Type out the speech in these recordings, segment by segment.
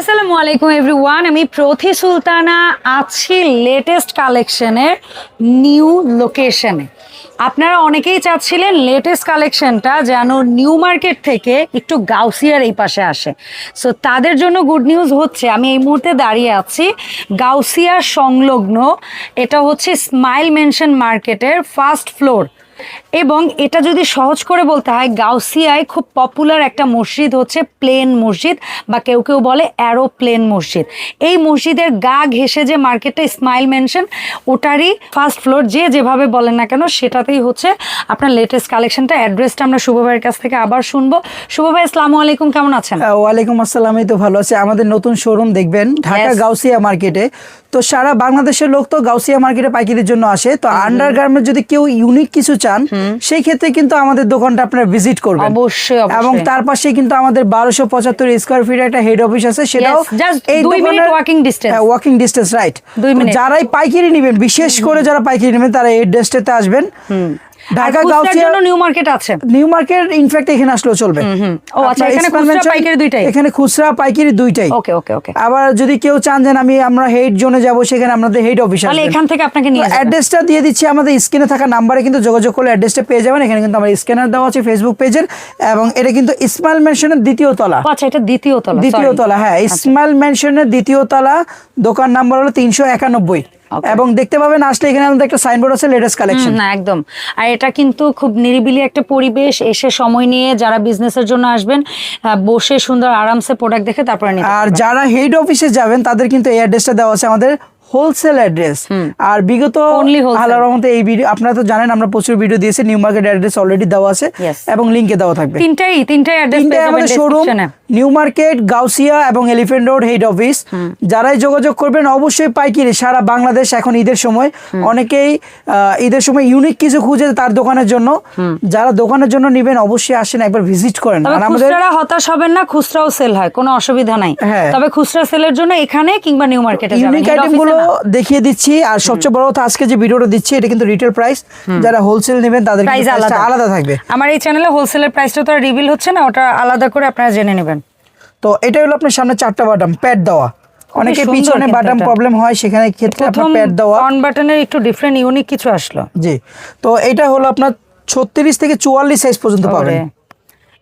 আসসালামু আলাইকুম এভরিওয়ান আমি প্রথি সুলতানা আছি লেটেস্ট কালেকশনের নিউ লোকেশনে আপনারা অনেকেই চাচ্ছিলেন লেটেস্ট কালেকশনটা যেন নিউ মার্কেট থেকে একটু গাউসিয়ার এই পাশে আসে। সো তাদের জন্য গুড নিউজ হচ্ছে, আমি এই মুহূর্তে দাঁড়িয়ে আছি গাউসিয়ার সংলগ্ন। এটা হচ্ছে স্মাইল মেনশন মার্কেটের ফার্স্ট ফ্লোর এবং এটা যদি সহজ করে বলতে হয় গাউসিয়ায় খুব পপুলার একটা মসজিদ হচ্ছে প্লেন মসজিদ বা কেউ কেউ বলে অ্যারো প্লেন মসজিদ। এই মসজিদের গা ঘেসে যে মার্কেটে স্মাইল মেনশন ওটারই ফার্স্ট ফ্লোর যে যেভাবে বলেন না কেন সেটাতেই হচ্ছে আপনার লেটেস্ট কালেকশনটা অ্যাড্রেসটা আমরা শুভ ভাইয়ের কাছ থেকে আবার শুনব। শুভ ভাই আসসালামু আলাইকুম কেমন আছেন? ওয়ালাইকুম আসসালাম এই তো ভালো আছে। আমাদের নতুন শোরুম দেখবেন ঢাকা গাউসিয়া মার্কেটে। তো সারা বাংলাদেশের লোক তো গাউসিয়া মার্কেটে পাইকারির জন্য আসে। তো আন্ডার গার্মেন্ট যদি কেউ ইউনিক কিছু চান সেই ক্ষেত্রে কিন্তু আমাদের দোকানটা আপনারা ভিজিট করবেন। অবশ্যই। এবং তার পাশে কিন্তু আমাদের বারোশো পঁচাত্তর স্কোয়ার ফিট একটা হেড অফিস আছে সেটাও এই minute walking distance. Walking distance right যারাই পাইকারি নেবেন বিশেষ করে যারা পাইকারি নেবেন তারা এই ড্রেসটাতে আসবেন। ঢাকা গাউসিয়া জন্য নিউ মার্কেট আছে। নিউ মার্কেট ইনফ্যাক্ট এখানে আসলেও চলবে। ও আচ্ছা, এখানে খুচরা পাইকারি দুইটাই? এখানে খুচরা পাইকারি দুইটাই। ওকে ওকে ওকে। আবার যদি কেউ চান যেন আমি আমরা হেড জোনে যাব সেখানে আমাদের হেড অফিস তাহলে আসবে এখান থেকে আপনাকে নিয়ে অ্যাড্রেসটা দিয়ে দিচ্ছি আমাদের স্ক্রিনে থাকা নাম্বারে কিন্তু যোগাযোগ করলে অ্যাড্রেসটা পেয়ে যাবেন। এখানে কিন্তু আমার স্ক্যানার দেওয়া আছে ফেসবুক পেজের এবং এটা কিন্তু ইসমাইল মেনশনের দ্বিতীয় তলা। আচ্ছা এটা দ্বিতীয় তলা দ্বিতীয় তলা হ্যাঁ ইসমাইল মেনশনের দ্বিতীয় তলা দোকান নাম্বার হলো তিনশো একানব্বই. এবং দেখতে পাবেন আসলে এখানে আমাদের একটা সাইনবোর্ড আছে লেটেস্ট কালেকশন না একদম। আর এটা কিন্তু খুব নিরিবিলি একটা পরিবেশ এসে সময় নিয়ে যারা বিজনেসের জন্য আসবেন বসে সুন্দর আরামসে প্রোডাক্ট দেখে তারপরে নিতে আর যারা হেড অফিসে যাবেন তাদের কিন্তু এই অ্যাড্রেসটা দেওয়া আছে আমাদের হোলসেল অ্যাড্রেস আর বিগত. আল্লাহর রহমতে এই ভিডিও আপনারা তো জানেন আমরা প্রচুর ভিডিও দিয়েছি নিউ মার্কেট অ্যাড্রেস অলরেডি দেওয়া আছে এবং লিংকে দেওয়া থাকবে। তিনটাই তিনটাই অ্যাড্রেস আমাদের শোরুম নিউ মার্কেট গাউসিয়া এবং এলিফেন্ট রোড হেড অফিস যারাই যোগাযোগ করবেন অবশ্যই পাইকারি সারা বাংলাদেশ এখন ঈদের সময়। অনেকেই ঈদের সময় ইউনিক কিছু খুঁজে তার দোকানের জন্য। যারা দোকানের জন্য নেবেন অবশ্যই আসেন একবার ভিজিট করেন। আর আমাদের খুচরা হতাশ হবেন না খুচরাও সেল হয় কোনো অসুবিধা নাই। হ্যাঁ। তবে খুচরা সেলের জন্য এখানে কিংবা নিউ মার্কেটে ইউনিক Head দেখিয়ে দিচ্ছি আর সবচেয়ে বড় কথা আজকে যে ভিডিওটা দিচ্ছি এটা কিন্তু রিটেল প্রাইস যারা হোলসেল নেবেন তাদের প্রাইস আলাদা। থাকবে। আমার এই চ্যানেলে হোলসেলের প্রাইসটা তো রিভিল হচ্ছে না ওটা আলাদা করে আপনারা জেনে নেবেন। তো এটা হলো আপনার সামনে চারটা বাটন প্যাড দেওয়া। অনেকে পিছনে বাটন প্রবলেম হয় সেখানে ক্ষেত্রে আপনার প্যাড দেওয়া। অন বাটনের একটু ডিফারেন্ট ইউনিক কিছু আসলো। জি। তো এটা হলো আপনার ছত্রিশ থেকে চুয়াল্লিশ সাইজ পর্যন্ত পাবেন।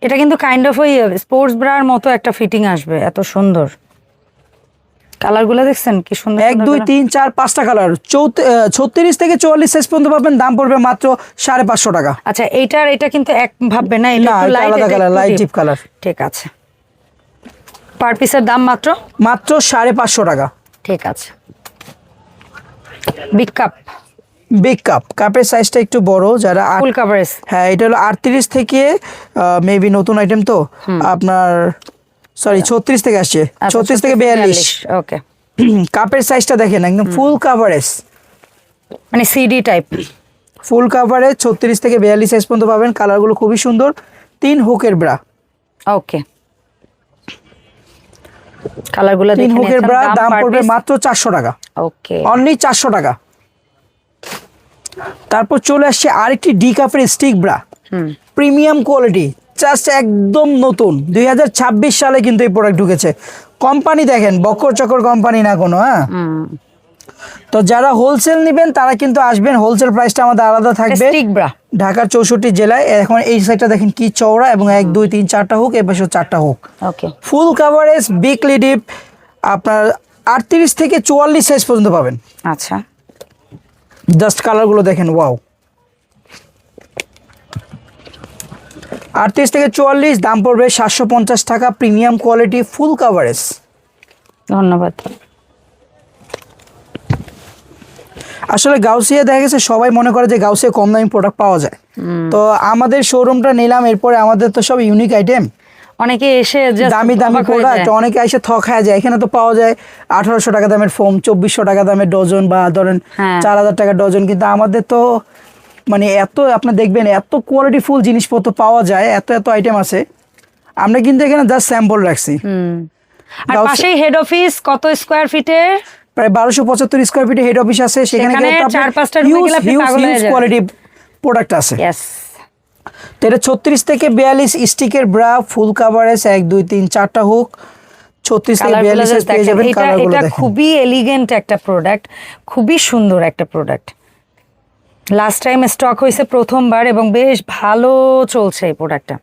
এটা কিন্তু কাইন্ড অফ ওই স্পোর্টস ব্রার মতো একটা ফিটিং আসবে এত সুন্দর। কালারগুলো দেখছেন? কি সুন্দর এক দুই। তিন চার পাঁচটা কালার। ছত্রিশ থেকে চুয়াল্লিশ সাইজ পর্যন্ত পাবেন। দাম পড়বে মাত্র সাড়ে পাঁচশো টাকা। আচ্ছা এইটার এটা কিন্তু এক ভাববে না লাইট আলাদা colour, light deep colour। ঠিক আছে। পার পিসের দাম মাত্র? মাত্র সাড়ে পাঁচশো টাকা। ঠিক আছে। বিগ কাপ বিগ কাপ কাপের সাইজটা একটু বড় যারা ফুল কাভারেজ হ্যাঁ এটা হলো আটত্রিশ থেকে মেবি নতুন আইটেম তো। আপনার সরি ছত্রিশ থেকে আসছে। আচ্ছা, ছত্রিশ থেকে বিয়াল্লিশ। ওকে কাপের সাইজটা দেখেন একদম ফুল কাভারেজ মানে সিডি টাইপ ফুল কাভারেজ ছত্রিশ থেকে বিয়াল্লিশ সাইজ পর্যন্ত পাবেন। কালারগুলো খুবই সুন্দর। তিন হুকের ব্রা ওকে কালারগুলো তিন হুকের ব্রা দাম পড়বে মাত্র মাত্র চারশো টাকা। ওকে অনলি চারশো টাকা। তারপর চলে আসছে আরেকটি ডি কাপের stick bra premium quality just একদম নতুন। দুই হাজার ছাব্বিশ সালে কিন্তু এই প্রোডাক্ট ঢুকেছে। কোম্পানি দেখেন বকর চকর কোম্পানি না কোনো হ্যাঁ? তো যারা হোলসেল নেবেন তারা কিন্তু আসবেন হোলসেল প্রাইসটা আমাদের আলাদা থাকবে। ঢাকার চৌষট্টি জেলায়। এখন এই সাইডটা দেখেন কি চওড়া এবং এক দুই তিন চারটা হোক এ পাশে চারটা হোক ওকে ফুল কাভারেজ বিগ লিডিপ আপনার আটত্রিশ থেকে চুয়াল্লিশ সাইজ পর্যন্ত পাবেন। আচ্ছা। জাস্ট কালারগুলো দেখেন ওয়াও আটত্রিশ থেকে চুয়াল্লিশ দাম পড়বে সাতশো পঞ্চাশ টাকা প্রিমিয়াম কোয়ালিটি ফুল কাভারেজ ধন্যবাদ। আসলে গাউসিয়া দেখা গেছে সবাই মনে করে যে গাউসিয়া কম দামি প্রোডাক্ট পাওয়া যায়। তো আমাদের শোরুমটা নিলাম এরপরে আমাদের তো সব ইউনিক আইটেম অনেকে এসে দামি দামি প্রোডাক্ট অনেকে এসে থক খায় যায়। এখানে তো পাওয়া যায় আঠারোশো টাকা দামের ফোম চব্বিশশো টাকা দামের ডজন বা ধরেন হ্যাঁ। চার হাজার টাকা ডজন কিন্তু আমাদের তো মানে এত আপনার দেখবেন এত কোয়ালিটি ফুল জিনিসপত্র পাওয়া যায় এত এত আইটেম আছে। আমরা কিন্তু এখানে জাস্ট স্যাম্পল রাখছি। আর পাশেই হেড অফিস কত স্কোয়ার ফিটের প্রায় বারোশো পঁচাত্তর স্কোয়ার ফিটে হেড অফিস আছে। সেখানে। কোয়ালিটি প্রোডাক্ট আছে। তো এটা ছত্রিশ থেকে বিয়াল্লিশ স্টিকের ব্রা ফুল কাভারেজ এক দুই তিন চারটা হুক ছত্রিশ থেকে বিয়াল্লিশ পেয়ে যাবেন এটা কালারগুলো এটা দেখেন। খুবই এলিগেন্ট একটা প্রোডাক্ট খুবই সুন্দর একটা প্রোডাক্ট লাস্ট টাইম স্টক হয়েছে প্রথমবার এবং বেশ ভালো চলছে এই প্রোডাক্টটা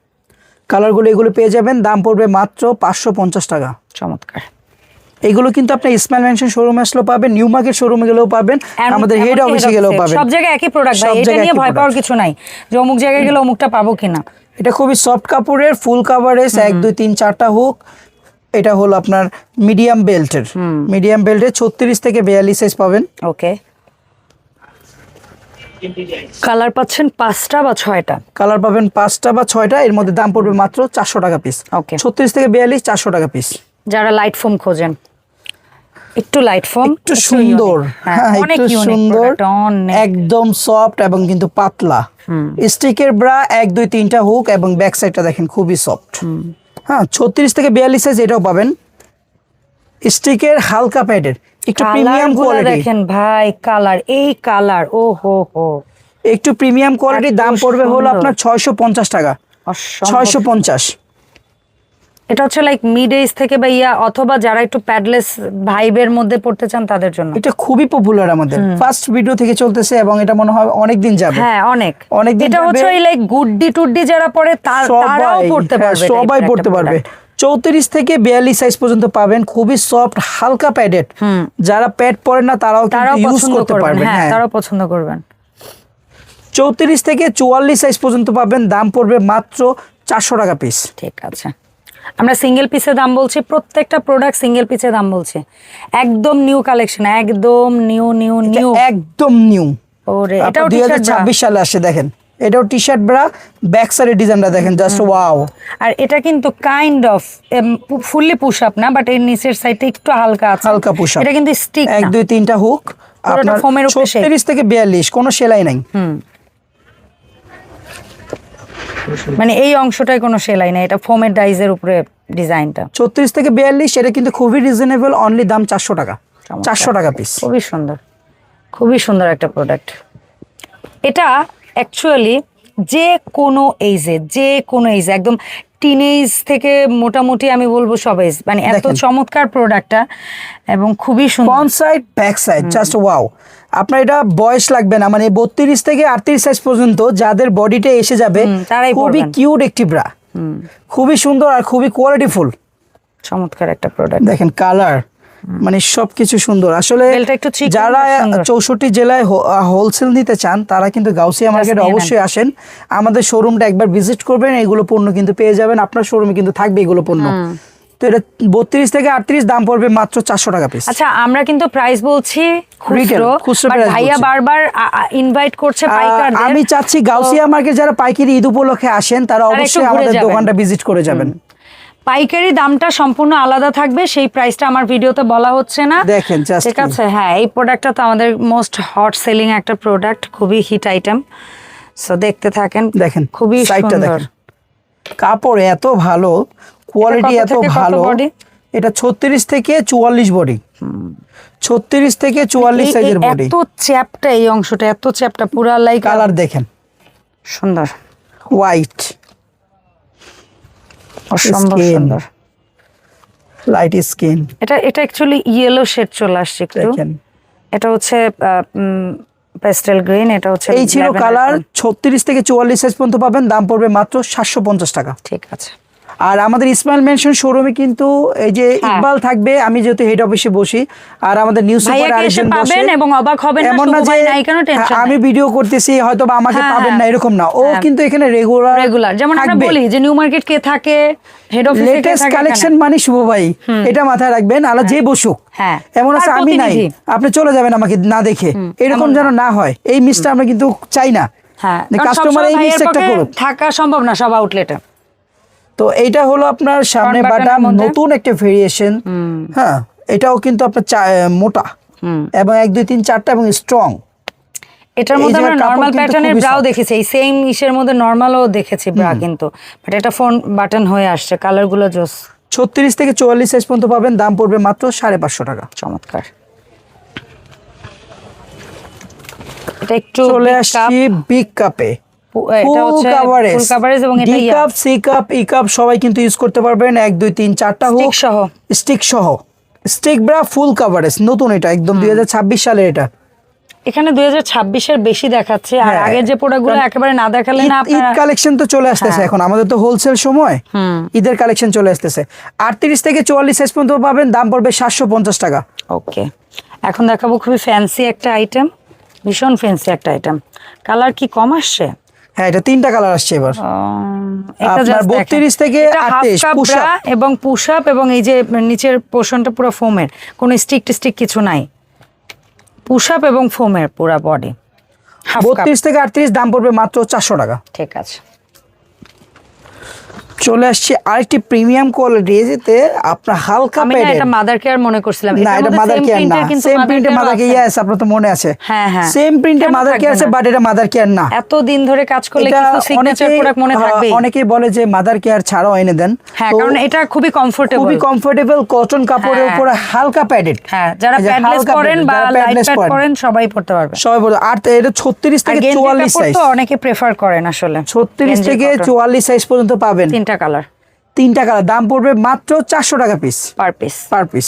কালারগুলো এগুলো পেয়ে যাবেন দাম পড়বে মাত্র পাঁচশো পঞ্চাশ টাকা। চমৎকার। এগুলো কিন্তু আপনি ইসমাইল মেনশন শোরুমে আসলেও পাবেন নিউ মার্কেট শোরুমে গেলেও পাবেন আমাদের হেড অফিসে গেলেও পাবেন। সব জায়গায় একই প্রোডাক্ট ভাই সব এটা জায়গায় নিয়ে ভয় পাওয়ার কিছু নাই। যে অমুক জায়গায় গেলে অমুকটা পাবো কিনা। এটা খুবই সফট কাপড়ের ফুল কাভারেজ এক দুই তিন চারটা হুক এটা হলো আপনার মিডিয়াম বেল্টের মিডিয়াম বেল্টের ছত্রিশ থেকে বিয়াল্লিশ সাইজ পাবেন। ওকে কালার পাচ্ছেন পাঁচটা বা ছয়টা? কালার পাবেন পাঁচটা বা ছয়টা এর মধ্যে দাম পড়বে মাত্র চারশো টাকা পিস ওকে ছত্রিশ থেকে বিয়াল্লিশ চারশো টাকা পিস যারা লাইট ফোম খোঁজেন একটু লাইট ফোম একটু সুন্দর। হ্যাঁ অনেক একটু সুন্দর একদম সফট এবং কিন্তু পাতলা। স্টিকের ব্রা এক দুই তিনটা হুক এবং ব্যাক সাইডটা দেখেন খুবই সফট হ্যাঁ ছত্রিশ থেকে বিয়াল্লিশ সাইজ এটাও পাবেন। স্টিকের হালকা প্যাডের একটু প্রিমিয়াম কোয়ালিটি দেখেন ভাই কালার এই কালার ও হো হো। একটু প্রিমিয়াম কোয়ালিটির দাম পড়বে হলো আপনার ছয়শো পঞ্চাশ টাকা। অসম্ভব। ছয়শো পঞ্চাশ। এটা হচ্ছে লাইক মিড এজ থেকে বা ইয়া অথবা যারা একটু প্যাডলেস ভাইবের মধ্যে পড়তে চান তাদের জন্য। এটা খুবই পপুলার আমাদের। ফার্স্ট ভিডিও থেকে চলতেছে এবং এটা মনে হয় অনেক দিন যাবে। হ্যাঁ অনেক। অনেকদিন এটা হচ্ছে ওই লাইক গুড্ডি টুড্ডি যারা পড়ে তার- তারাও সবাই পড়তে হ্যাঁ, পারবে সবাই পড়তে পারবে। চৌত্রিশ থেকে বিয়াল্লিশ সাইজ পর্যন্ত পাবেন। খুবই সফট হালকা প্যাডেড যারা প্যাড পরেন না তারাও কিন্তু ইউজ করতে পারবেন। হ্যাঁ হ্যাঁ। তারাও পছন্দ করবেন। চৌত্রিশ থেকে চুয়াল্লিশ সাইজ পর্যন্ত পাবেন। দাম পড়বে মাত্র চারশো টাকা পিস ঠিক আছে। আমরা সিঙ্গেল পিসের দাম বলছি। প্রত্যেকটা প্রোডাক্ট সিঙ্গেল পিসের দাম বলছি। একদম নিউ কালেকশন একদম নিউ নিউ নিউ একদম নিউ ওরে bra। ছাব্বিশ সালে আসে দেখেন। এটাও টি শার্ট ব্রা ব্যাক সাইডের ডিজাইনটা দেখেন জাস্ট ওয়াও আর এটা কিন্তু kind of fully push up না বাট এর নিচের সাইডে একটু হালকা আছে। হালকা পুশ up। এটা কিন্তু স্টিক এক দুই তিনটা হুক আপনার foam-এর উপরে shape। ছত্রিশ থেকে বিয়াল্লিশ কোনো সেলাই নাই। মানে এই অংশটায় কোনো সেলাই নেই এটা ফোমের ডাইজের উপরে ডিজাইনটা ছত্রিশ থেকে বিয়াল্লিশ এটা কিন্তু খুবই রিজনেবল অনলি দাম চারশো টাকা। চমৎকার। চারশো টাকা পিস খুবই সুন্দর। খুবই সুন্দর একটা প্রোডাক্ট এটা অ্যাকচুয়ালি যে কোনো এইজে যে কোনো এইজে একদম টিনেজ থেকে মোটামুটি আমি বলব সব এজ মানে এত চমৎকার প্রোডাক্টটা এবং খুবই সুন্দর। Front side back side just wow আপনার এটা বয়স লাগবে না মানে বত্রিশ থেকে আটত্রিশ সাইজ পর্যন্ত যাদের বডিতে এসে যাবে খুবই। কিউট একটি ব্রা খুবই সুন্দর আর খুবই কোয়ালিটিফুল চমৎকার একটা প্রোডাক্ট দেখেন কালার মানে সবকিছু সুন্দর। আসলে যারা চৌষট্টি জেলায় হোলসেল নিতে চান তারা কিন্তু গাউসিয়া মার্কেট অবশ্যই আসেন। আমাদের শোরুমটা একবার ভিজিট করবেন এগুলো পণ্য কিন্তু পেয়ে যাবেন। আপনার শোরুমে কিন্তু থাকবে এগুলো পণ্য। তো এটা বত্রিশ থেকে আটত্রিশ দাম পড়বে মাত্র চারশো টাকা পিস আচ্ছা আমরা কিন্তু প্রাইস বলছি ভাইয়া বারবার ইনভাইট করছে আমি চাচ্ছি গাউসিয়া মার্কেট যারা পাইকারি ঈদ উপলক্ষে আসেন তারা অবশ্যই আমাদের দোকানটা ভিজিট করে যাবেন। পাইকারি দামটা সম্পূর্ণ আলাদা থাকবে সেই প্রাইসটা আমার ভিডিওতে বলা হচ্ছে না। দেখেন, ঠিক আছে হ্যাঁ এই প্রোডাক্টটা তো আমাদের মোস্ট হট সেলিং একটা প্রোডাক্ট খুবই হিট আইটেম সো দেখতে থাকেন দেখেন, খুবই সুন্দর। কাপড় এত ভালো কোয়ালিটি এত ভালো? এটা ছত্রিশ থেকে চুয়াল্লিশ বডি ছত্রিশ থেকে চুয়াল্লিশ এই- সাইজের বডি এত চ্যাপটা এই অংশটা এত চ্যাপটা পুরা লাইক কালার দেখেন। সুন্দর। হোয়াইট অসম্ভব। সুন্দর। লাইট স্কিন এটা এটা অ্যাকচুয়ালি ইয়েলো শেড চলে আসছে একটু। এটা হচ্ছে প্যাস্টেল গ্রিন এটা হচ্ছে এই ছিল কালার tone। ছত্রিশ থেকে চুয়াল্লিশ সাইজ পর্যন্ত পাবেন। দাম পড়বে মাত্র সাতশো পঞ্চাশ টাকা। ঠিক আছে। আর আমাদের ইসমাইল মেনশন শোরুমে কিন্তু এই যে হ্যাঁ। ইকবাল থাকবে আমি যেহেতু হেড অফিসে বসি আর আমাদের নিউজ সুপার আরেকজন বসে। পাবেন এবং অবাক হবেন এমন না যে টেনশন আমি ভিডিও করতেছি হয়তো বা আমাকে হ্যাঁ, পাবেন না হ্যাঁ। এরকম না। ও হ্যাঁ। কিন্তু এখানে রেগুলার রেগুলার যেমন আমরা বলি যে নিউ মার্কেট কে থাকে হেড অফিসে লেটেস্ট কালেকশন মানে শুভ ভাই এটা মাথায় রাখবেন আলা যে বসুক। হ্যাঁ। এমন আছে আমি নাই। আপনি চলে যাবেন আমাকে না দেখে। এরকম যেন না। হয়। এই মিসটা আমরা কিন্তু চাই না। হ্যাঁ কাস্টমার এই মিস্টেকটা করুক। থাকা সম্ভব না সব আউটলেটে তো এইটা হলো আপনার সামনে মধ্যে। নতুন একটা ভেরিয়েশন হ্যাঁ এটাও কিন্তু আপনার মোটা। এবং এক দুই তিন চারটা এবং স্ট্রং এটার মধ্যে আমরা নর্মাল প্যাটার্নের ব্রাও দেখেছি এই সেম ইসের মধ্যে নর্মালও দেখেছি ব্রা কিন্তু। বাট এটা ফোন বাটন হয়ে আসছে কালারগুলো জোস ছত্রিশ থেকে চুয়াল্লিশ সাইজ পর্যন্ত পাবেন দাম পড়বে মাত্র সাড়ে পাঁচশো টাকা। চমৎকার। এটা একটু চলে আসছি বিগ কাপে এটা হচ্ছে ফুল কাভারেজ এবং এটা D cup C cup E cup সবাই কিন্তু ইউজ করতে পারবেন। হোক সহ। স্টিক সহ। স্টিক ব্রা ফুল কাভারেজ নতুন এটা একদম সালের এটা। এখানে দুই হাজার ছাব্বিশের বেশি দেখাচ্ছে আর হ্যাঁ। আগের যে প্রোডাক্টগুলো কারণ একেবারে না দেখালে না ঈদ- কালেকশন তো চলে আসতেছে হ্যাঁ। এখন। আমাদের তো হোলসেল সময়। হুম। ঈদের কালেকশন চলে আসতেছে। আটত্রিশ থেকে চুয়াল্লিশ সাইজ পর্যন্ত পাবেন দাম পড়বে সাতশো পঞ্চাশ টাকা। ওকে এখন দেখাবো খুবই ফ্যান্সি একটা আইটেম ভীষণ ফ্যান্সি একটা আইটেম কালার কি কম আসছে? হ্যাঁ এটা তিনটা কালার আসছে এবার। আপনার বত্রিশ থেকে আটত্রিশ half 38 cup push up। bra এবং পুশ আপ এবং এই যে নিচের পোর্শনটা পুরো ফোমের কোনো স্টিক টিস্টিক কিছু নাই। পুশ আপ এবং ফোমের পুরো বডি বত্রিশ থেকে আটত্রিশ দাম পড়বে মাত্র চারশো টাকা। ঠিক আছে। চলে আসছে আরেকটি প্রিমিয়াম কোয়ালিটিতে আপনার হালকা আমি এটা মাদার কেয়ার মনে করছিলাম। না এটা মাদার কেয়ার না। সেম প্রিন্টে মাদার আছে। আপনার তো মনে আছে। হ্যাঁ, হ্যাঁ। সেম প্রিন্টে মাদার কেয়ার আছে বাট এটা মাদার কেয়ার না। এত দিন ধরে কাজ করলে কিছু সিগনেচার প্রোডাক্ট মনে থাকবে অনেকেই বলে যে মাদার কেয়ার ছাড়াও এনে দেন। হ্যাঁ কারণ এটা খুবই কমফোর্টেবল খুবই কমফোর্টেবল কটন কাপড়ের হ্যাঁ। উপরে হালকা প্যাডেড হ্যাঁ যারা প্যাডলেস padded, বা লাইট প্যাড। পরেন। সবাই পড়তে পারবে। সবাই বলে আর এটা ছত্রিশ আর থেকে গেঞ্জি চুয়াল্লিশ কাপড় সাইজ তো অনেকে প্রেফার করেন আসলে। ছত্রিশ গেঞ্জির থেকে কাপড়। চুয়াল্লিশ সাইজ পর্যন্ত পাবেন। তিনটা কালার। তিনটা কালার। দাম পড়বে মাত্র চারশো টাকা piece per piece per piece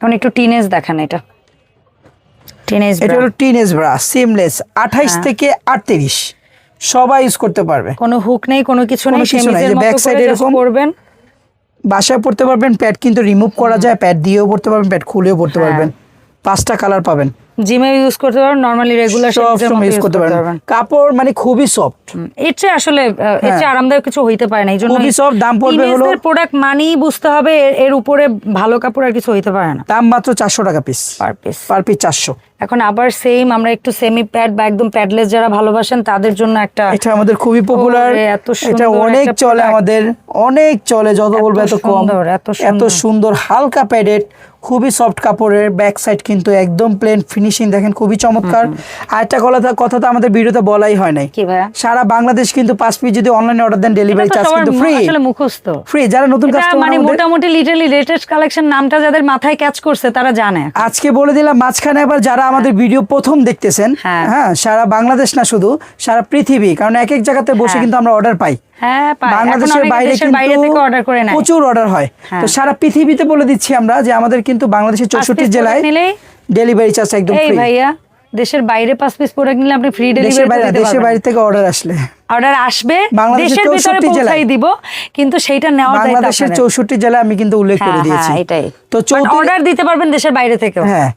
এখন একটু টিনেজ দেখান এটা। টিনেজ এটা হলো টিনেজ ব্রা সিমলেস আঠাইশ হ্যাঁ। থেকে আটত্রিশ। সবাই ইউজ করতে পারবে। কোনো হুক নেই কোনো কিছু নেই সেমিজের side করে এরকম। পরবেন বাসায় পড়তে পারবেন প্যাড কিন্তু রিমুভ করা যায় প্যাড দিয়েও পড়তে পারবেন প্যাড খুলেও পড়তে হ্যাঁ। পারবেন। পাঁচটা কালার পাবেন। জিমে ইউজ করতে পারবেন নরমালি রেগুলার সবসময় ইউজ করতে পারবেন। কাপড় মানে খুবই সফট এর চেয়ে আসলে এর চেয়ে আরামদায়ক কিছু হইতে পারে না এই জন্য হ্যাঁ। খুবই সফট দাম পড়বে হলো- প্রোডাক্ট মানেই বুঝতে হবে এর- এর উপরে ভালো কাপড় আর কিছু হইতে পারে না। দাম মাত্র চারশো টাকা piece per piece per piece চারশো। এখন আবার সেম আমরা একটু সেমি প্যাড বা একদম প্যাডলেস যারা ভালোবাসেন তাদের জন্য একটা এটা আমাদের খুবই পপুলার এত এটা অনেক চলে আমাদের অনেক চলে যত বলব এত কম। এত সুন্দর। হালকা প্যাডেড খুবই সফট কাপড়ের ব্যাক সাইড কিন্তু একদম প্লেন ফিনিশিং দেখেন খুবই চমৎকার। আর একটা কথা তো আমাদের ভিডিওতে বলাই হয় নাই। সারা বাংলাদেশ কিন্তু পাঁচ পিস যদি অনলাইনে অর্ডার দেন ডেলিভারি চার্জ কিন্তু ফ্রি আসলে মুখস্থ। ফ্রি যারা নতুন কাস্টমার মানে মোটামুটি লিটারলি লেটেস্ট কালেকশন নামটা যাদের মাথায় ক্যাচ করছে তারা জানে। আজকে বলে দিলাম মাঝখানে আবার যারা আমাদের ভিডিও প্রথম দেখতেছেন। হ্যাঁ। হ্যাঁ সারা বাংলাদেশ না শুধু সারা পৃথিবী কারণ এক এক জায়গাতে বসে হ্যাঁ। কিন্তু আমরা অর্ডার পাই। হ্যাঁ। বাংলাদেশের বাইরে কিন্তু থেকে অর্ডার করে নেয়। প্রচুর অর্ডার হয়। তো সারা পৃথিবীতে বলে দিচ্ছি আমরা যে আমাদের কিন্তু বাংলাদেশের চৌষট্টি জেলায় ডেলিভারি চার্জ একদম ফ্রি ভাইয়া দেশের বাইরে পাঁচ পিস প্রোডাক্ট নিলে আপনি ফ্রি দেশের বাইরে ডেলিভারি দেশের বাইরে থেকে অর্ডার আসলে। অর্ডার আসবে। বাংলাদেশের দেশের ভিতরে পৌঁছাই জেলায়। দিব কিন্তু সেইটা নেওয়ার দায়িত্ব বাংলাদেশের জেলায় আমি কিন্তু উল্লেখ করে দিয়েছি। এটাই। তো অর্ডার দিতে পারবেন দেশের বাইরে থেকেও। হ্যাঁ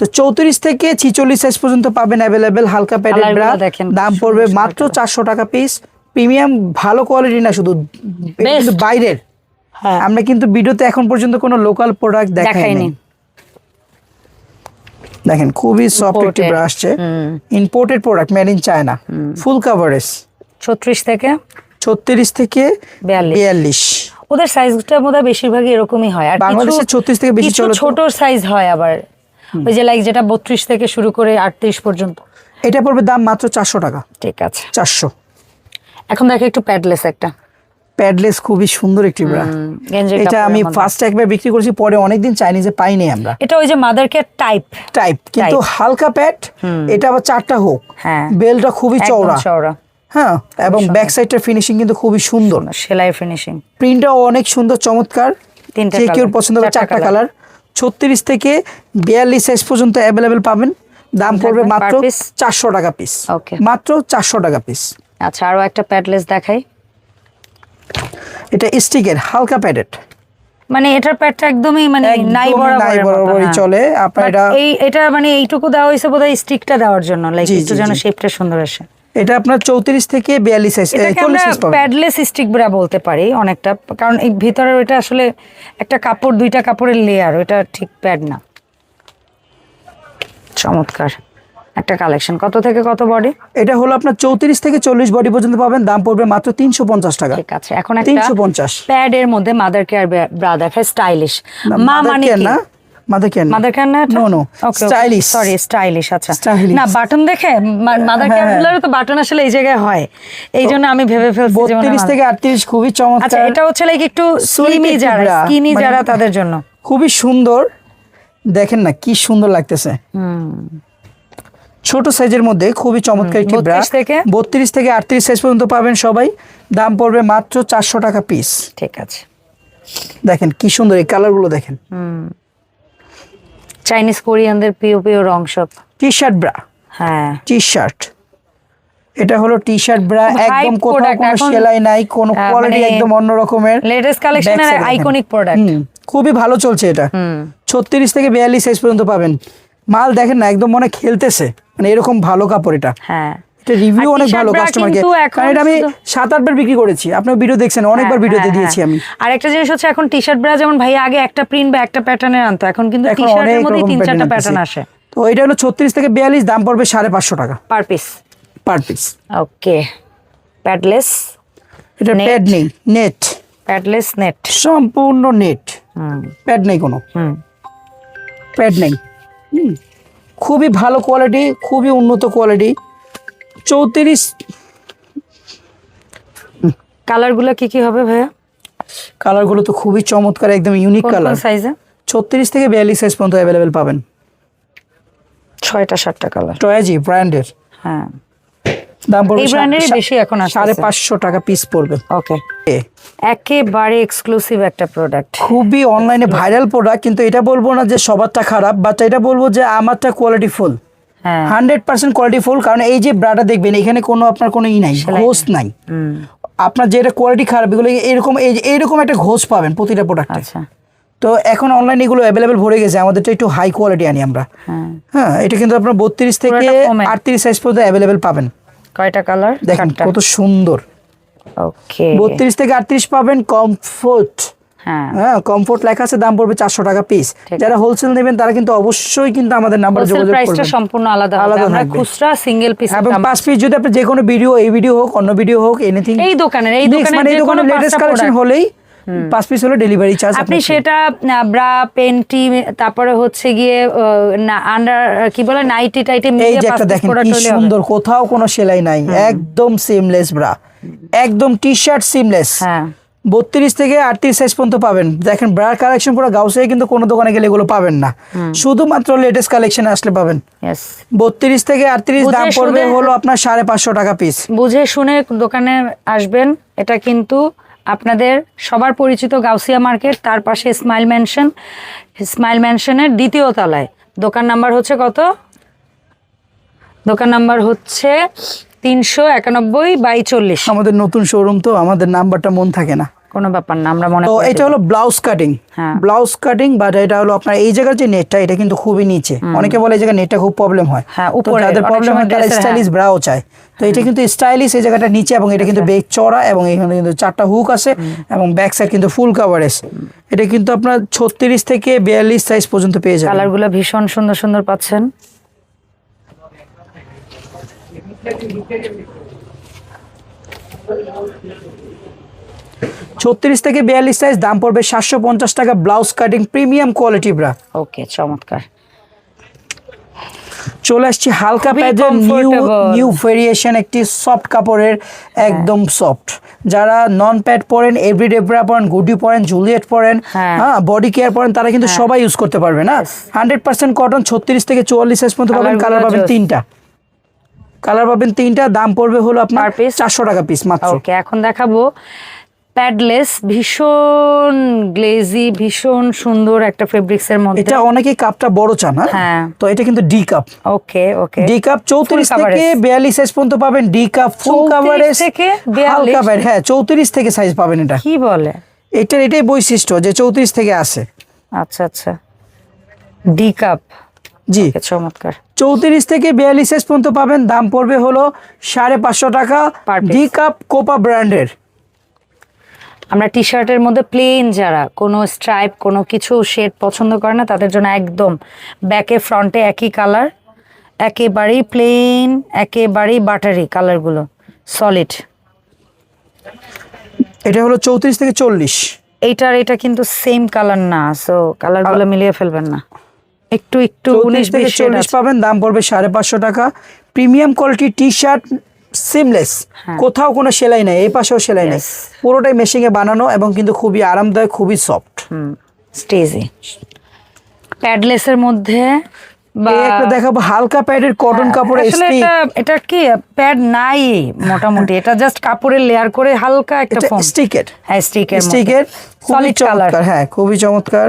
তো চৌত্রিশ থেকে ছিচল্লিশ সাইজ পর্যন্ত পাবেন অ্যাভেলেবেল হালকা প্যাডেড ব্রা দাম পড়বে মাত্র চারশো টাকা পিস প্রিমিয়াম ভালো কোয়ালিটি না শুধু বাইরের। হ্যাঁ। আমরা কিন্তু ভিডিওতে এখন পর্যন্ত কোনো লোকাল প্রোডাক্ট দেখাইনি। দেখেন খুবই সফট একটি। ব্রা আসছে। Imported product made in China full coverage ছত্রিশ থেকে? ছত্রিশ থেকে বিয়াল্লিশ। ওদের সাইজটা বোধহয় বেশিরভাগই এরকমই হয়। আর বাংলাদেশে 36 থেকে বেশি। ছোট সাইজ হয় আবার। ওই যে লাইক যেটা বত্রিশ থেকে শুরু করে আটত্রিশ পর্যন্ত। এটা পড়বে দাম মাত্র চারশো টাকা। ঠিক আছে। চারশো। এখন দেখো একটু প্যাডলেস একটা। প্যাডলেস খুবই সুন্দর একটি ব্রা এটা আমি ফার্স্ট একবার বিক্রি করেছি পরে অনেকদিন চাইনিজে পাইনি আমরা। এটা ওই যে মাদার কেয়ার টাইপ টাইপ কিন্তু হালকা প্যাড এটা আবার চারটা হোক। হ্যাঁ। বেলটা খুবই চওড়া। চওড়া। হ্যাঁ এবং ব্যাক সাইডটার ফিনিশিং কিন্তু খুবই সুন্দর। সেলাই ফিনিশিং প্রিন্টটাও অনেক সুন্দর চমৎকার। তিনটা কেউ পছন্দ হবে চারটা কালার ছত্রিশ থেকে বিয়াল্লিশ সাইজ পর্যন্ত অ্যাভেলেবেল পাবেন দাম পড়বে মাত্র? চারশো টাকা পিস. মাত্র চারশো টাকা পিস আচ্ছা আরও একটা প্যাডলেস দেখাই এটা স্টিকের হালকা প্যাডেড মানে এটার প্যাডটা একদমই মানে নাই নাই বরাবর বরাবরই চলে। আপনার এটা- এই এটা মানে এইটুকু দেওয়া হয়েছে বোধহয় স্টিকটা দেওয়ার জন্য লাইক একটু যেন। শেপটা সুন্দর আসে এটা আপনার চৌত্রিশ থেকে বিয়াল্লিশ সাইজ প্যাডলেস স্টিক ব্রা বলতে পারি অনেকটা কারণ এই ভিতরে ওটা আসলে একটা কাপড় দুইটা কাপড়ের লেয়ার ওটা ঠিক প্যাড না। চমৎকার। একটা কালেকশন কত থেকে কত বডি এটা হলো আপনার চৌত্রিশ থেকে চল্লিশ বডি পর্যন্ত পাবেন দাম পড়বে মাত্র তিনশো পঞ্চাশ টাকা। ঠিক আছে এখন তিনশো পঞ্চাশ। প্যাড এর মধ্যে মাদার কেয়ার ব্রা দেখায় স্টাইলিশ মা মানে না। মাদার কেয়ার মাদার কেয়ার না no no stylish sorry stylish আচ্ছা। না বাটন দেখে মাদার হ্যাঁ, কেয়ার হ্যাঁ। গুলোরও তো বাটন আসলে এই জায়গায় হয়। এই জন্য আমি ভেবে ফেলছি যে মনে হয় বত্রিশ mother- থেকে আটত্রিশ খুবই আচ্ছা এটা হচ্ছে লাইক একটু স্লিমি যারা স্কিনি মানে- যারা তাদের জন্য। খুবই সুন্দর। দেখেন না কি সুন্দর লাগতেছে। হুম। ছোট সাইজের মধ্যে খুবই চমৎকার একটি ব্রা 32 থেকে? বত্রিশ থেকে আটত্রিশ সাইজ পর্যন্ত পাবেন সবাই। দাম পড়বে মাত্র চারশো টাকা পিস ঠিক আছে। দেখেন কি সুন্দর এই কালারগুলো দেখেন। চাইনিজ কোরিয়ানদের প্রিয় প্রিয় রং সব। টি শার্ট ব্রা হ্যাঁ। টি শার্ট এটা হলো টি শার্ট ব্রা একদম কোথাও কোনো সেলাই নাই কোনো কোয়ালিটি মানে একদম অন্য রকমের। লেটেস্ট কালেকশনের আইকনিক প্রোডাক্ট খুবই ভালো চলছে এটা। ছত্রিশ থেকে বিয়াল্লিশ সাইজ পর্যন্ত পাবেন। মাল দেখেন না একদম মনে খেলতেছে। মানে এরকম ভালো কাপড় এটা। হ্যাঁ। এটা রিভিউ অনেক ভালো কাস্টমারকে কারণ এটা আমি সাত আটবার বিক্রি করেছি। আপনার ভিডিও দেখছেন অনেকবার হ্যাঁ, ভিডিওতে হ্যাঁ, দিয়েছি হ্যাঁ। আমি। আর একটা জিনিস হচ্ছে এখন টি শার্ট ব্রা যেমন ভাই আগে একটা প্রিন্ট বা একটা প্যাটার্নের আনতো এখন কিন্তু টি শার্টের মধ্যে তিন চারটা প্যাটার্ন আসে। তো এটা হলো ছত্রিশ থেকে বিয়াল্লিশ দাম পড়বে সাড়ে পাঁচশো টাকা। পার পিস পার পিস ওকে প্যাডলেস এটা. প্যাড নেই নেট প্যাডলেস নেট সম্পূর্ণ নেট হুম। প্যাড নেই কোনো। হুম। প্যাড নেই। হুম। খুবই ভালো কোয়ালিটি খুবই উন্নত কোয়ালিটি চৌত্রিশ। কালারগুলো কি কি হবে ভাইয়া? কালারগুলো তো খুবই চমৎকার একদম ইউনিক কালার সাইজে ছত্রিশ থেকে বিয়াল্লিশ সাইজ পর্যন্ত অ্যাভেলেবেল পাবেন। ছয়টা সাতটা কালার টয়াজি ব্র্যান্ডের হ্যাঁ। দাম পড়বে এই সা- বেশি এখন সাড়ে পাঁচশো টাকা পিস পড়বে। ওকে একেবারে এক্সক্লুসিভ একটা প্রোডাক্ট খুবই অনলাইনে ভাইরাল প্রোডাক্ট কিন্তু এটা বলব না যে সবারটা খারাপ বাট এটা বলব যে আমারটা quality full hundred percent quality full কারণ এই যে ব্রাটা দেখবেন এখানে কোনো আপনার কোনো ই নাই ঘোষ নাই। আপনার যেটা কোয়ালিটি খারাপ এগুলো এরকম এই যে- এইরকম একটা ঘোষ পাবেন প্রতিটা প্রোডাক্টে আচ্ছা। তো এখন অনলাইন এগুলো অ্যাভেলেবেল ভরে গেছে আমাদেরটা একটু হাই কোয়ালিটি আনি আমরা। হ্যাঁ। হ্যাঁ এটা কিন্তু আপনার বত্রিশ থেকে। আটত্রিশ সাইজ পর্যন্ত অ্যাভেলেবেল পাবেন। কয়টা কালার দেখেন কত সুন্দর। ওকে বত্রিশ থেকে আটত্রিশ পাবেন কমফোর্ট হ্যাঁ। হ্যাঁ কমফোর্ট লেখা আছে দাম পড়বে চারশো টাকা পিস যারা হোলসেল নেবেন তারা কিন্তু অবশ্যই কিন্তু আমাদের নাম্বার যোগাযোগ প্রাইসটা করবেন। সম্পূর্ণ আলাদা আলাদা আমরা খুচরা সিঙ্গেল পিস এবং পাঁচ পিস যদি আপনি যে কোনো ভিডিও এই ভিডিও হোক অন্য ভিডিও হোক এনিথিং এই দোকানের এই দোকানের মানে যে কোনো লেটেস্ট কালেকশন হলেই পাঁচ পিস হলে ডেলিভারি চার্জ আপনি সেটা ব্রা পেন্টি তারপরে হচ্ছে গিয়ে আন্ডার কি বলে নাইটি টাইটি এই যে একটা দেখেন কি সুন্দর কোথাও কোনো সেলাই নাই। একদম সিমলেস ব্রা একদম টি শার্ট সিমলেস হ্যাঁ। বত্রিশ থেকে আটত্রিশ সাইজ পর্যন্ত পাবেন। দেখেন ব্রার কালেকশন পুরো গাউসে কিন্তু কোনো দোকানে গেলে এগুলো পাবেন না। শুধুমাত্র লেটেস্ট কালেকশন আসলে পাবেন। বত্রিশ থেকে আটত্রিশ দাম পড়বে হলো আপনার সাড়ে পাঁচশো টাকা পিস বুঝে শুনে দোকানে আসবেন এটা কিন্তু আপনাদের সবার পরিচিত গাউসিয়া মার্কেট তার পাশে স্মাইল ম্যানশন স্মাইল ম্যানশনের দ্বিতীয় তলায়। দোকান নাম্বার হচ্ছে কত? দোকান নাম্বার হচ্ছে তিনশো একানব্বই বাই চল্লিশ। আমাদের নতুন শোরুম তো আমাদের নাম্বারটা মন থাকে না। কোনো ব্যাপার না আমরা মনে তো এটা হলো ব্লাউজ কাটিং হ্যাঁ। ব্লাউজ কাটিং বাট এটা হলো আপনার এই জায়গার যে নেটটা এটা কিন্তু খুবই নিচে। অনেকে বলে এই জায়গায় নেটটা খুব প্রবলেম হয়। হ্যাঁ, উপরে, অনেক প্রবলেম হয় তারা স্টাইলিশ ব্রাও চায়। তো এটা কিন্তু স্টাইলিশ এই জায়গাটা নিচে এবং এটা কিন্তু বেগ চড়া এবং এখানে কিন্তু চারটা হুক আছে এবং ব্যাক সাইড কিন্তু ফুল কাভারেজ এটা কিন্তু আপনার ছত্রিশ থেকে বিয়াল্লিশ সাইজ পর্যন্ত পেয়ে যাবেন। কালারগুলো ভীষণ সুন্দর সুন্দর পাচ্ছেন। ছত্রিশ থেকে বিয়াল্লিশ সাইজ দাম পড়বে সাতশো পঞ্চাশ টাকা blouse cutting premium quality bra okay চমৎকার। চলে আসছি হালকা প্যাজের নিউ নিউ ভেরিয়েশন একটি সফট কাপড়ের একদম সফট যারা নন প্যাড পরেন এভরিডে ব্রা পরেন গুডি পরেন জুলিয়েট পরেন হ্যাঁ। হ্যাঁ বডি কেয়ার পরেন তারা কিন্তু সবাই ইউজ করতে পারবে না? হান্ড্রেড পার্সেন্ট কটন ছত্রিশ থেকে চুয়াল্লিশ সাইজ পর্যন্ত পাবেন কালার পাবেন তিনটা। কালার পাবেন তিনটা দাম পড়বে হলো আপনার? চারশো টাকা পিস মাত্র। ওকে এখন দেখাবো প্যাডলেস ভীষণ গ্লেজি ভীষণ সুন্দর একটা ফেব্রিক্স এর মধ্যে। এটা অনেকেই কাপটা বড় চান হ্যাঁ? হ্যাঁ। তো এটা কিন্তু D cup okay okay. D cup চৌত্রিশ Full থেকে coverage। বিয়াল্লিশ সাইজ পর্যন্ত পাবেন ডি কাপ ফুল 34 কাভারেজ থেকে 42? হালকা প্যাড হ্যাঁ চৌত্রিশ থেকে সাইজ পাবেন এটা। কি বলে? এটার এটাই বৈশিষ্ট্য যে চৌত্রিশ থেকে আসে। আচ্ছা আচ্ছা। ডি কাপ জি। চমৎকার। চৌত্রিশ থেকে বিয়াল্লিশ পর্যন্ত পাবেন। দাম পড়বে হলো সাড়ে পাঁচশো টাকা। ডি কাপ কোপা ব্র্যান্ডের আমরা টি শার্টের মধ্যে প্লেন যারা কোনো স্ট্রাইপ কোনো কিছু শেড পছন্দ করে না তাদের জন্য একদম ব্যাকে ফ্রন্টে একই কালার একেবারেই প্লেন একেবারেই বাটারি কালারগুলো সলিড এটা হলো চৌত্রিশ থেকে চল্লিশ। এইটার এটা কিন্তু সেম কালার না সো কালারগুলো মিলিয়ে ফেলবেন না। একটু একটু উনিশ থেকে চল্লিশ পাবেন দাম পড়বে সাড়ে পাঁচশো টাকা। Premium quality T shirt seamless কোথাও কোনো সেলাই নাই এই পাশেও সেলাই নাই. পুরোটাই মেশিনে বানানো এবং কিন্তু খুবই আরামদায়ক খুবই সফট স্টেজি প্যাডলেসের মধ্যে একটা দেখাবো হালকা প্যাডের কটন কাপড়ের স্টিক এটা এটা কি? প্যাড নাই মোটামুটি এটা জাস্ট কাপড়ের লেয়ার করে হালকা একটা স্টিকের হ্যাঁ স্টিকের স্টিকের খুবই চমৎকার হ্যাঁ খুবই চমৎকার।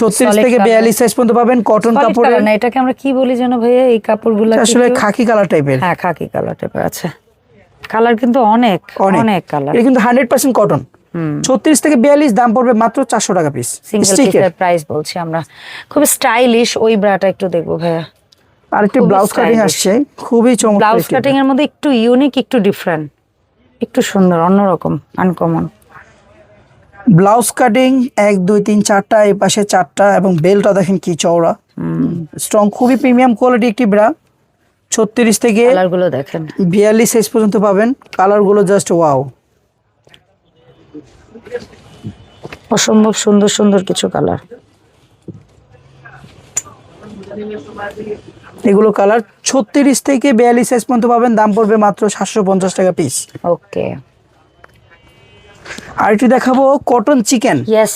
ছত্রিশ থেকে বিয়াল্লিশ সাইজ পর্যন্ত পাবেন কটন কালার না এটাকে আমরা কি বলি যেন ভাইয়া? এই কাপড়গুলো আসলে খাকি কালার টাইপের হ্যাঁ খাকি কালার টাইপের আছে। কালার কিন্তু অনেক অনেক। কালার এটা কিন্তু হান্ড্রেড পার্সেন্ট কটন ছত্রিশ থেকে বিয়াল্লিশ দাম পড়বে মাত্র চারশো টাকা পিস স্টিকের প্রাইস বলছি আমরা। খুব স্টাইলিশ ওই ব্রাটা একটু দেখব ভাইয়া। আরেকটি খুবই ব্লাউজ কাটিং আসছে। খুবই চমৎকার ব্লাউজ একটি কাটিং এর মধ্যে একটু ইউনিক একটু ডিফারেন্ট একটু সুন্দর অন্যরকম আনকমন ব্লাউজ কাটিং এক দুই তিন চারটা এই পাশে চারটা এবং বেলটা দেখেন কি চওড়া। স্ট্রং খুবই প্রিমিয়াম কোয়ালিটি একটি ব্রা। ছত্রিশ থেকে কালারগুলো দেখেন। বিয়াল্লিশ সাইজ পর্যন্ত পাবেন। কালারগুলো জাস্ট ওয়াও অসম্ভব সুন্দর সুন্দর কিছু কালার এগুলো কালার ছত্রিশ থেকে বিয়াল্লিশ সাইজ পর্যন্ত পাবেন। দাম পড়বে মাত্র সাতশো পঞ্চাশ টাকা পিস ওকে আর একটু দেখাবো কটন চিকেন ইয়েস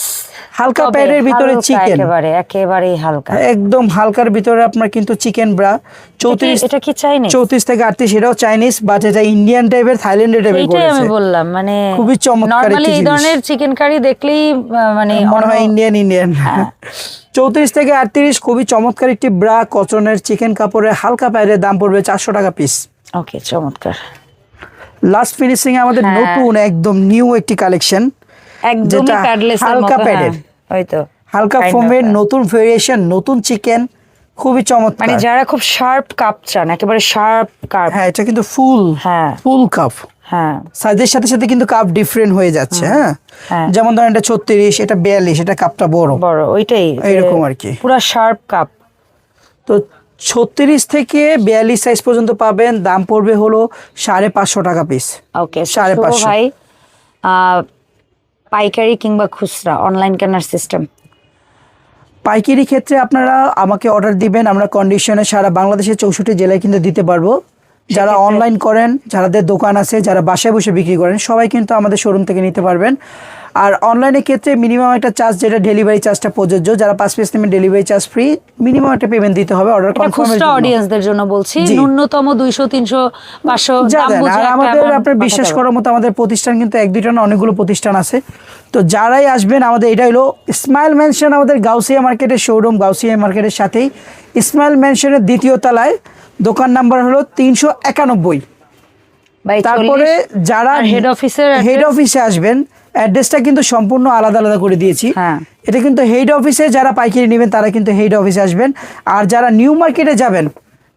হালকা প্যাডের ভিতরে চিকেন একেবারে একেবারেই হালকা। একদম হালকার ভিতরে আপনার কিন্তু চিকেন ব্রা চৌত্রিশ এটা কি চাইনি চৌত্রিশ থেকে আটত্রিশ এটাও চাইনিজ বাট এটা ইন্ডিয়ান টাইপের থাইল্যান্ডের টাইপের এইটাই আমি বললাম মানে খুবই চমৎকার নরমালি এই ধরনের চিকেন কারি দেখলেই মানে মনে হয় ইন্ডিয়ান ইন্ডিয়ান হ্যাঁ। চৌত্রিশ থেকে আটত্রিশ খুবই চমৎকার একটি ব্রা কটনের চিকেন কাপড়ের হালকা প্যাডের দাম পড়বে চারশো টাকা পিস ওকে চমৎকার। লাস্ট ফিনিশিং এ আমাদের হ্যাঁ। নতুন একদম নিউ একটি কালেকশন প্যাডলেস হালকা padded। ওই তো হালকা ফোমের নতুন ভেরিয়েশন নতুন চিকেন খুবই চমৎকার। মানে যারা খুব শার্প কাপ চান একেবারে শার্প কাপ হ্যাঁ এটা কিন্তু ফুল হ্যাঁ। ফুল কাপ হ্যাঁ। সাইজের সাথে সাথে কিন্তু কাপ ডিফারেন্ট হয়ে যাচ্ছে হ্যাঁ। হ্যাঁ। যেমন ধরেন এটা ছত্রিশ এটা বিয়াল্লিশ এটা কাপটা বড়। বড় ওইটাই। যে এইরকম আর কি। পুরা শার্প কাপ তো ছত্রিশ থেকে বিয়াল্লিশ সাইজ পর্যন্ত পাবেন। দাম পড়বে হলো সাড়ে পাঁচশো টাকা পিস ওকে সাড়ে পাঁচশো। ভাই পাইকারি কিংবা খুচরা অনলাইন কেনার সিস্টেম পাইকারি ক্ষেত্রে আপনারা আমাকে অর্ডার দিবেন আমরা কন্ডিশনে সারা বাংলাদেশের চৌষট্টি জেলায় কিন্তু দিতে পারব। যারা অনলাইন করেন যাদের দোকান আছে যারা বাসায় বসে বিক্রি করেন সবাই কিন্তু আমাদের শোরুম থেকে নিতে পারবেন। আর অনলাইনের ক্ষেত্রে মিনিমাম একটা চার্জ যেটা ডেলিভারি চার্জটা প্রযোজ্য যারা পাঁচ পিস নেবেন ডেলিভারি চার্জ ফ্রি মিনিমাম একটা পেমেন্ট দিতে হবে অর্ডার কনফার্মের জন্য। অডিয়েন্সদের জন্য বলছি ন্যূনতম দুইশো তিনশো পাঁচশো দাম বুঝে আর আমাদের আপনার বিশ্বাস করার মতো আমাদের প্রতিষ্ঠান কিন্তু এক দুইটা না অনেকগুলো প্রতিষ্ঠান আছে। তো যারাই আসবেন আমাদের এটা হলো স্মাইল ম্যানশন আমাদের গাউসিয়া মার্কেটের শোরুম গাউসিয়া মার্কেটের সাথেই। স্মাইল ম্যানশনের দ্বিতীয় তলায় দোকান নাম্বার হলো তিনশো একানব্বই। বাই তারপরে যারা হেড অফিসের হেড অফিসে আসবেন অ্যাড্রেসটা কিন্তু সম্পূর্ণ আলাদা আলাদা করে দিয়েছি। হ্যাঁ। এটা কিন্তু হেড অফিসে যারা পাইকারি নেবেন তারা কিন্তু হেড অফিসে আসবেন। আর যারা নিউ মার্কেটে যাবেন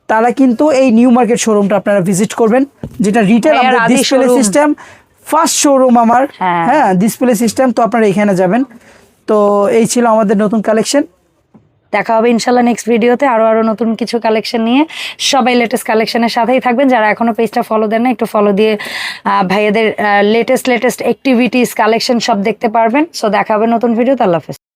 তারা কিন্তু এই নিউ মার্কেট শোরুমটা আপনারা ভিজিট করবেন যেটা রিটেল আমাদের ডিসপ্লে সিস্টেম ফার্স্ট শোরুম আমার। হ্যাঁ। হ্যাঁ ডিসপ্লে সিস্টেম তো আপনারা এখানে যাবেন। তো এই ছিল আমাদের নতুন কালেকশন দেখা হবে ইনশাল্লাহ নেক্সট ভিডিওতে আরও আরও নতুন কিছু কালেকশন নিয়ে। সবাই লেটেস্ট কালেকশনের সাথেই থাকবেন। যারা এখনও পেজটা ফলো দেন না একটু ফলো দিয়ে ভাইয়াদের লেটেস্ট লেটেস্ট অ্যাক্টিভিটিস কালেকশন সব দেখতে পারবেন। সো দেখা হবে নতুন ভিডিওতে আল্লাহ হাফেজ।